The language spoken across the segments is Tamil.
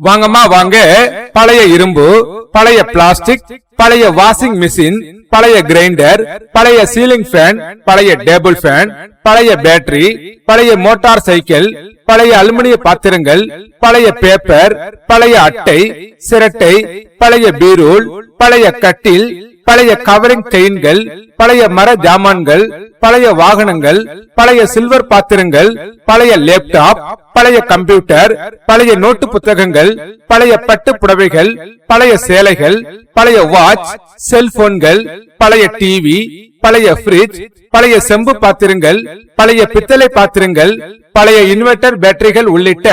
வாங்கம்மா வாங்க. பழைய இரும்பு பழைய பிளாஸ்டிக் பழைய வாஷிங் மிஷின் பழைய கிரைண்டர் பழைய சீலிங் ஃபேன் பழைய டேபிள் ஃபேன் பழைய பேட்டரி பழைய மோட்டார் சைக்கிள் பழைய அலுமினிய பாத்திரங்கள் பழைய பேப்பர் பழைய அட்டை சிரட்டை பழைய பீரூல் பழைய கட்டில் பழைய கவரிங் செயின்கள் பழைய மர ஜாமான்கள் பழைய வாகனங்கள் பழைய சில்வர் பாத்திரங்கள் பழைய லேப்டாப் பழைய கம்ப்யூட்டர் பழைய நோட்டு புத்தகங்கள் பழைய பட்டு புடவைகள் பழைய சேலைகள் பழைய வாட்ச் செல்போன்கள் பழைய டிவி பழைய ஃப்ரிட்ஜ் பழைய செம்பு பாத்திரங்கள் பழைய பித்தளை பாத்திரங்கள் பழைய இன்வெர்டர் பேட்டரிகள் உள்ளிட்ட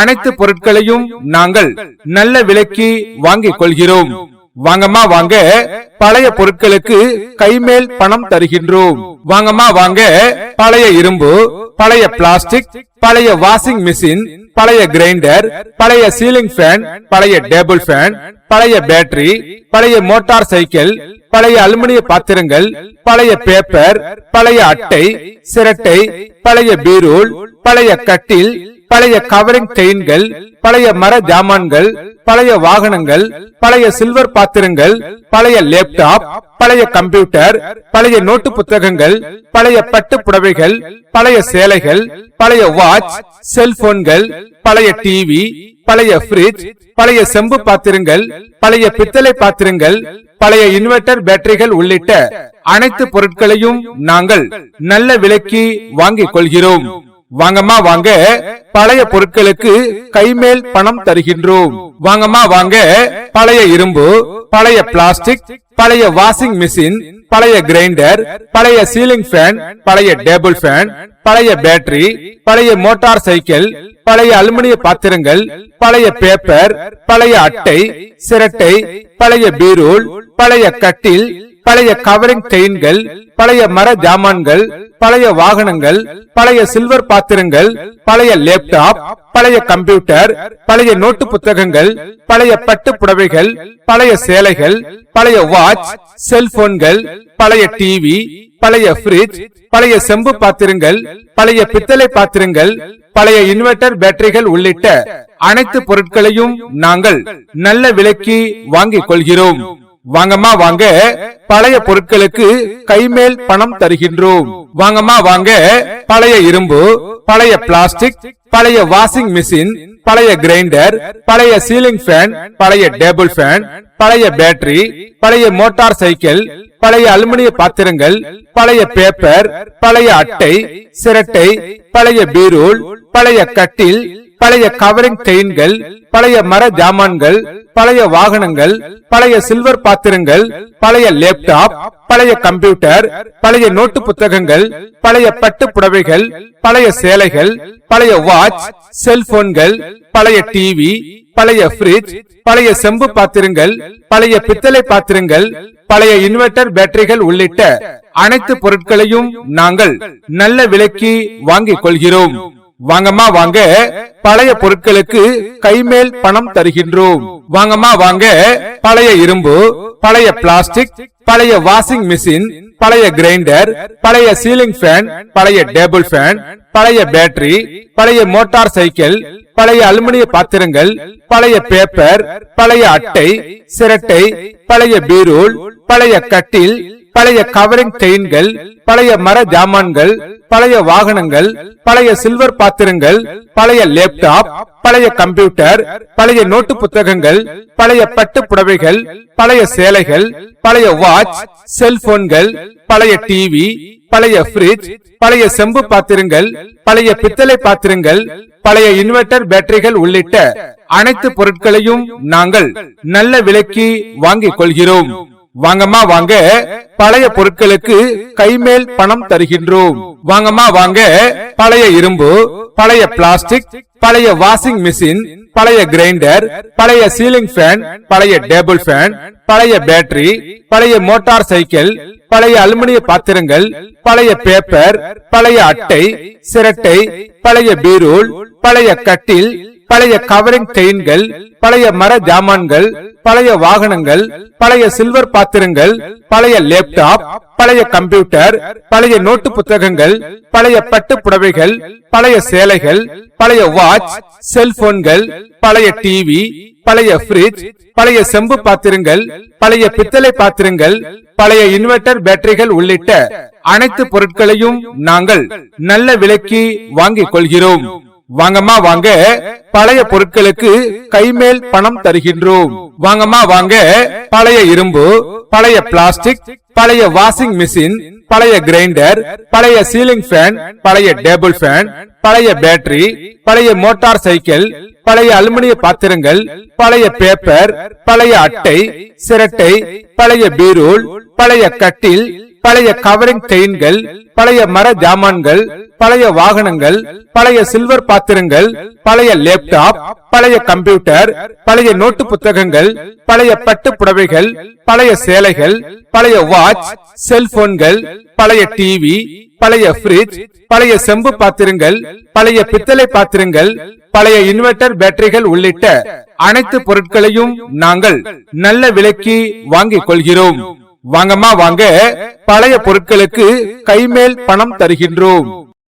அனைத்து பொருட்களையும் நாங்கள் நல்ல விலைக்கு வாங்கிக் கொள்கிறோம். வாங்கம்மா வாங்க. பழைய பொருட்களுக்கு கைமேல் பணம் தருகின்றோம். வாங்கம்மா வாங்க. பழைய இரும்பு பழைய பிளாஸ்டிக் பழைய வாஷிங் மிஷின் பழைய கிரைண்டர் பழைய சீலிங் ஃபேன் பழைய டேபிள் ஃபேன் பழைய பேட்டரி பழைய மோட்டார் சைக்கிள் பழைய அலுமினிய பாத்திரங்கள் பழைய பேப்பர் பழைய அட்டை சிரட்டை பழைய பீரூல் பழைய கட்டில் பழைய கவரிங் செயின்கள் பழைய மர ஜாமான்கள் பழைய வாகனங்கள் பழைய சில்வர் பாத்திரங்கள் பழைய லேப்டாப் பழைய கம்ப்யூட்டர் பழைய நோட்டு புத்தகங்கள் பழைய பட்டு புடவைகள் பழைய சேலைகள் பழைய வாட்ச் செல்போன்கள் பழைய டிவி பழைய ஃப்ரிட்ஜ் பழைய செம்பு பாத்திரங்கள் பழைய பித்தளை பாத்திரங்கள் பழைய இன்வெர்டர் பேட்டரிகள் உள்ளிட்ட அனைத்து பொருட்களையும் நாங்கள் நல்ல விலைக்கு வாங்கிக் கொள்கிறோம். வாங்கம்மா வாங்க. பழைய பொருட்களுக்கு கைமேல் பணம் தருகின்றோம். வாங்கம்மா வாங்க. பழைய இரும்பு பழைய பிளாஸ்டிக் பழைய வாஷிங் மிஷின் பழைய கிரைண்டர் பழைய சீலிங் ஃபேன் பழைய டேபிள் ஃபேன் பழைய பேட்டரி பழைய மோட்டார் சைக்கிள் பழைய அலுமினிய பாத்திரங்கள் பழைய பேப்பர் பழைய அட்டை சிரட்டை பழைய பீரோல் பழைய கட்டில் பழைய கவரிங் கெயின்கள் பழைய மர ஜாமான்கள் பழைய வாகனங்கள் பழைய சில்வர் பாத்திரங்கள் பழைய லேப்டாப் பழைய கம்ப்யூட்டர் பழைய நோட்டு புத்தகங்கள் பழைய பட்டு புடவைகள் பழைய சேலைகள் பழைய வாட்ச் செல்போன்கள் பழைய டிவி பழைய ஃப்ரிட்ஜ் பழைய செம்பு பாத்திரங்கள் பழைய பித்தளை பாத்திரங்கள் பழைய இன்வெர்டர் பேட்டரிகள் உள்ளிட்ட அனைத்து பொருட்களையும் நாங்கள் நல்ல விலைக்கு வாங்கிக் கொள்கிறோம். வாங்கம்மா வாங்க. பழைய பொருட்களுக்கு கைமேல் பணம் தருகின்றோம். வாங்கம்மா வாங்க. பழைய இரும்பு பழைய பிளாஸ்டிக் பழைய வாஷிங் மிஷின் பழைய கிரைண்டர் பழைய சீலிங் ஃபேன் பழைய டேபிள் ஃபேன் பழைய பேட்டரி பழைய மோட்டார் சைக்கிள் பழைய அலுமினிய பாத்திரங்கள் பழைய பேப்பர் பழைய அட்டை சிரட்டை பழைய பீரோல் பழைய கட்டில் பழைய கவரிங் செயின்கள் பழைய மர ஜாமான்கள் பழைய வாகனங்கள் பழைய சில்வர் பாத்திரங்கள் பழைய லேப்டாப் பழைய கம்ப்யூட்டர் பழைய நோட்டு புத்தகங்கள் பழைய பட்டு புடவைகள் பழைய சேலைகள் பழைய வாட்ச் செல்போன்கள் பழைய டிவி பழைய ஃப்ரிட்ஜ் பழைய செம்பு பாத்திரங்கள் பழைய பித்தளை பாத்திரங்கள் பழைய இன்வெர்டர் பேட்டரிகள் உள்ளிட்ட அனைத்து பொருட்களையும் நாங்கள் நல்ல விலைக்கு வாங்கிக் கொள்கிறோம். வாங்கம்மா வாங்க. பழைய பொருட்களுக்கு கைமேல் பணம் தருகின்றோம். வாங்கம்மா வாங்க. பழைய இரும்பு பழைய பிளாஸ்டிக் பழைய வாஷிங் மிஷின் பழைய கிரைண்டர் பழைய சீலிங் ஃபேன் பழைய டேபிள் ஃபேன் பழைய பேட்டரி பழைய மோட்டார் சைக்கிள் பழைய அலுமினிய பாத்திரங்கள் பழைய பேப்பர் பழைய அட்டை சிரட்டை பழைய பீரூல் பழைய கட்டில் பழைய கவரிங் செயின்கள் பழைய மர ஜாமான்கள் பழைய வாகனங்கள் பழைய சில்வர் பாத்திரங்கள் பழைய லேப்டாப் பழைய கம்ப்யூட்டர் பழைய நோட்டு புத்தகங்கள் பழைய பட்டு புடவைகள் பழைய சேலைகள் பழைய வாட்ச் செல்போன்கள் பழைய டிவி பழைய ஃப்ரிட்ஜ் பழைய செம்பு பாத்திரங்கள் பழைய பித்தளை பாத்திரங்கள் பழைய இன்வெர்டர் பேட்டரிகள் உள்ளிட்ட அனைத்து பொருட்களையும் நாங்கள் நல்ல விலைக்கு வாங்கிக் கொள்கிறோம். வாங்கம்மா வாங்க. பழைய பொருட்களுக்கு கைமேல் பணம் தருகின்றோம். வாங்கம்மா வாங்க. பழைய இரும்பு பழைய பிளாஸ்டிக் பழைய வாஷிங் மிஷின் பழைய கிரைண்டர் பழைய சீலிங் ஃபேன் பழைய டேபிள் ஃபேன் பழைய பேட்டரி பழைய மோட்டார் சைக்கிள் பழைய அலுமினிய பாத்திரங்கள் பழைய பேப்பர் பழைய அட்டை சிரட்டை பழைய பீரோல் பழைய கட்டில் பழைய கவரிங் செயின்கள் பழைய மர ஜாமான்கள் பழைய வாகனங்கள் பழைய சில்வர் பாத்திரங்கள் பழைய லேப்டாப் பழைய கம்ப்யூட்டர் பழைய நோட்டு புத்தகங்கள் பழைய பட்டு புடவைகள் பழைய சேலைகள் பழைய வாட்ச் செல்போன்கள் பழைய டிவி பழைய ஃப்ரிட்ஜ் பழைய செம்பு பாத்திரங்கள் பழைய பித்தளை பாத்திரங்கள் பழைய இன்வெர்டர் பேட்டரிகள் உள்ளிட்ட அனைத்து பொருட்களையும் நாங்கள் நல்ல விலைக்கு வாங்கிக் கொள்கிறோம். வாங்கம்மா வாங்க. பழைய பொருட்களுக்கு கைமேல் பணம் தருகின்றோம். வாங்கம்மா வாங்க. பழைய இரும்பு பழைய பிளாஸ்டிக் பழைய வாஷிங் மிஷின் பழைய கிரைண்டர் பழைய சீலிங் ஃபேன் பழைய டேபிள் ஃபேன் பழைய பேட்டரி பழைய மோட்டார் சைக்கிள் பழைய அலுமினிய பாத்திரங்கள் பழைய பேப்பர் பழைய அட்டை சிரட்டை பழைய பீரோல் பழைய கட்டில் பழைய கவரிங் செயின்கள் பழைய மர ஜாமான்கள் பழைய வாகனங்கள் பழைய சில்வர் பாத்திரங்கள் பழைய லேப்டாப் பழைய கம்ப்யூட்டர் பழைய நோட்டு புத்தகங்கள் பழைய பட்டு புடவைகள் பழைய சேலைகள் பழைய வாட்ச் செல்போன்கள் பழைய டிவி பழைய ஃப்ரிட்ஜ் பழைய செம்பு பாத்திரங்கள் பழைய பித்தளை பாத்திரங்கள் பழைய இன்வெர்டர் பேட்டரிகள் உள்ளிட்ட அனைத்து பொருட்களையும் நாங்கள் நல்ல விலைக்கு வாங்கிக் கொள்கிறோம். வாங்கம்மா வாங்க. பழைய பொருட்களுக்கு கைமேல் பணம் தருகின்றோம்.